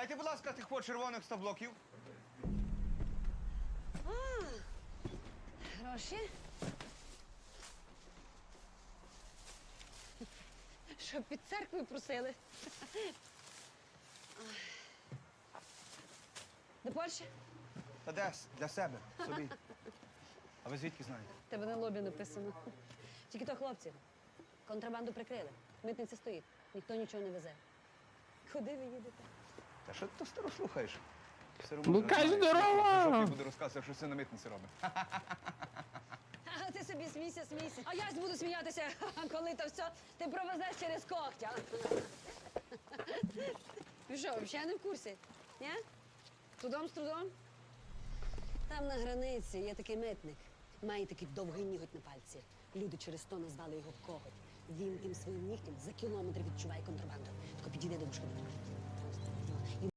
дайте, будь ласка, тих по червоних 100 блоків. Гроші. Що під церквою просили. До Польщі? Та десь для себе, собі. А ви звідки знаєте? Тебе на лобі написано. Тільки то, хлопці, контрабанду прикрили. Митниця стоїть, ніхто нічого не везе. Куди ви їдете? Та що ти то старо слухаєш? Ну, мудру кажи знаєш. здорово! Я буду розказувати, що це на митниці робить. А ти собі смійся, смійся. А я ж буду сміятися, коли то все ти провезеш через когтя. Ви що, взагалі не в курсі? Ні? Трудом з трудом? Там на границі є такий митник. Має такий довгий ніготь на пальці. Люди через то назвали його коготь. Він тим своїм нігтем за кілометр відчуває контрабанду. Тако підійде до душки.